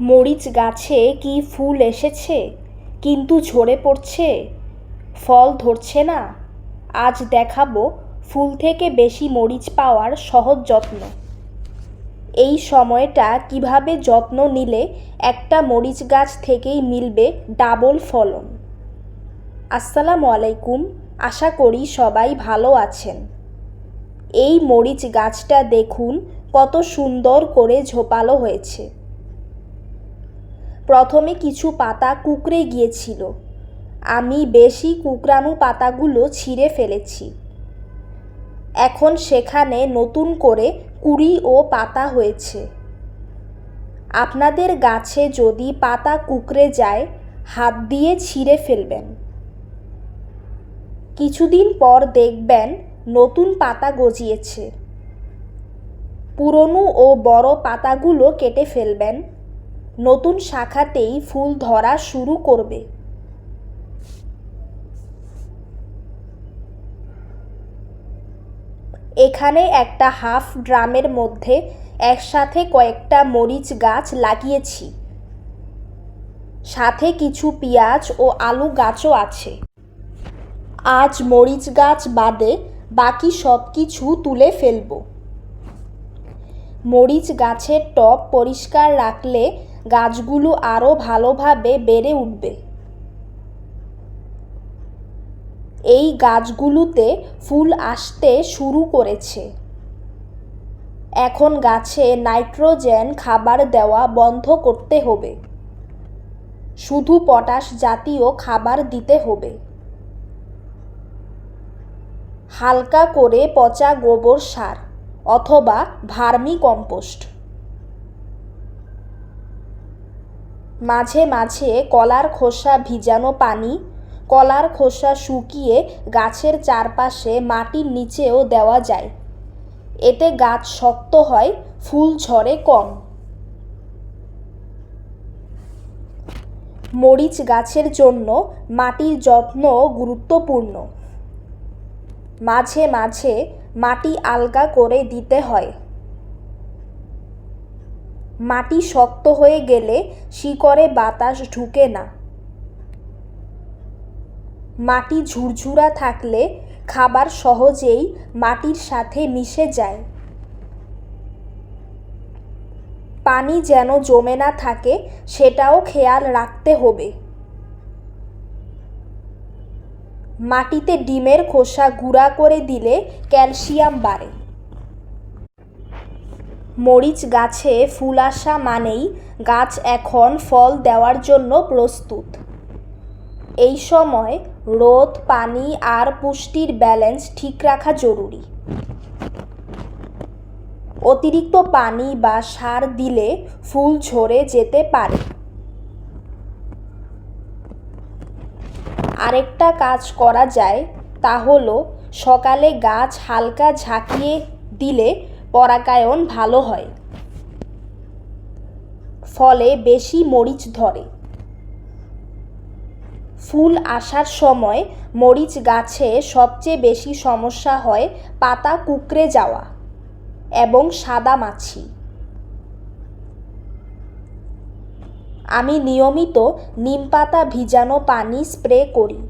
মরিচ গাছে কি ফুল এসেছে? কিন্তু ঝরে পড়ছে। ফল ধরছে না। আজ দেখাবো ফুল থেকে বেশি মরিচ পাওয়ার সহজ যত্ন। এই সময়টা কীভাবে যত্ন নিলে একটা মরিচ গাছ থেকেই মিলবে ডাবল ফলন? আসসালামু আলাইকুম। আশা করি সবাই ভালো আছেন। এই মরিচ গাছটা দেখুন কত সুন্দর করে ঝোপালো হয়েছে। প্রথমে কিছু পাতা কুকড়ে গিয়েছিল। আমি বেশি কুকরানো পাতাগুলো ছিঁড়ে ফেলেছি। এখন সেখানে নতুন করে কুড়ি ও পাতা হয়েছে। আপনাদের গাছে যদি পাতা কুকড়ে যায়, হাত দিয়ে ছিঁড়ে ফেলবেন। কিছুদিন পর দেখবেন নতুন পাতা গজিয়েছে। পুরনো ও বড় পাতাগুলো কেটে ফেলবেন। নতুন শাখাতেই ফুল ধরা শুরু করবে। এখানে একটা হাফ ড্রামের মধ্যে একসাথে কয়েকটা মরিচ গাছ লাগিয়েছি। সাথে কিছু পেঁয়াজ ও আলু গাছও আছে। আজ মরিচ গাছ বাদে বাকি সব কিছু তুলে ফেলব। মরিচ গাছের টব পরিষ্কার রাখলে গাছগুলো আরও ভালোভাবে বেড়ে উঠবে। এই গাছগুলোতে ফুল আসতে শুরু করেছে। এখন গাছে নাইট্রোজেন খাবার দেওয়া বন্ধ করতে হবে। শুধু পটাশ জাতীয় খাবার দিতে হবে। হালকা করে পচা গোবর সার অথবা ভার্মি কম্পোস্ট। মাঝে মাঝে কলার খোসা ভিজানো পানি, কলার খোসা শুকিয়ে গাছের চারপাশে মাটির নিচেও দেওয়া যায়। এতে গাছ শক্ত হয়, ফুল ঝরে কম। মরিচ গাছের জন্য মাটির যত্ন গুরুত্বপূর্ণ। মাঝে মাঝে মাটি আলগা করে দিতে হয়। মাটি শক্ত হয়ে গেলে শিকড়ে বাতাস ঢুকে না। মাটি ঝুরঝুরা থাকলে খাবার সহজেই মাটির সাথে মিশে যায়। পানি যেন জমে না থাকে, সেটাও খেয়াল রাখতে হবে। মাটিতে ডিমের খোসা গুঁড়া করে দিলে ক্যালসিয়াম বাড়ে। মরিচ গাছে ফুল আসা মানেই গাছ এখন ফল দেওয়ার জন্য প্রস্তুত। এই সময় রোদ, পানি আর পুষ্টির ব্যালেন্স ঠিক রাখা জরুরি। অতিরিক্ত পানি বা সার দিলে ফুল ঝরে যেতে পারে। আরেকটা কাজ করা যায় তা হলো সকালে গাছ হালকা ঝাঁকিয়ে দিলে পরাগায়ন ভালো হয়। ফলে বেশি মরিচ ধরে। ফুল আসার সময় মরিচ গাছে সবচেয়ে বেশি সমস্যা হয় পাতা কুকড়ে যাওয়া এবং সাদা মাছি। আমি নিয়মিত নিম পাতা ভিজানো পানি স্প্রে করি।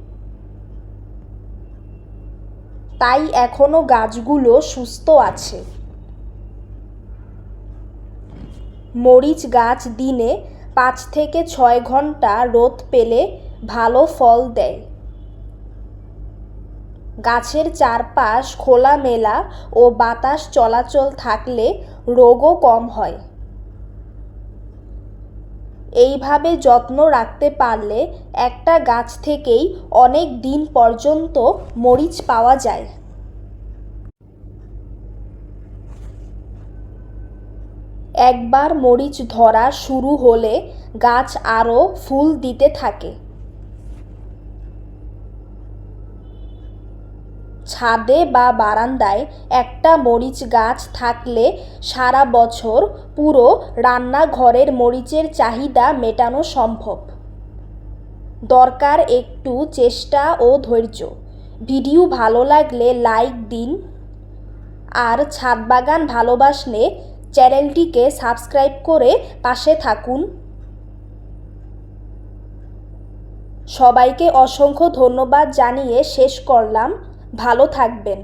তাই এখনও গাছগুলো সুস্থ আছে। মরিচ গাছ দিনে পাঁচ থেকে ছয় ঘণ্টা রোদ পেলে ভালো ফল দেয়। গাছের চারপাশ খোলামেলা ও বাতাস চলাচল থাকলে রোগও কম হয়। এইভাবে যত্ন রাখতে পারলে একটা গাছ থেকেই অনেক দিন পর্যন্ত মরিচ পাওয়া যায়। একবার মরিচ ধরা শুরু হলে গাছ আরও ফুল দিতে থাকে। ছাদে বা বারান্দায় একটা মরিচ গাছ থাকলে সারা বছর পুরো রান্নাঘরের মরিচের চাহিদা মেটানো সম্ভব। দরকার একটু চেষ্টা ও ধৈর্য। ভিডিও ভালো লাগলে লাইক দিন। আর ছাদ বাগান ভালোবাসলে চ্যানেলটিকে সাবস্ক্রাইব করে পাশে থাকুন। সবাইকে অসংখ্য ধন্যবাদ জানিয়ে শেষ করলাম। ভালো থাকবেন।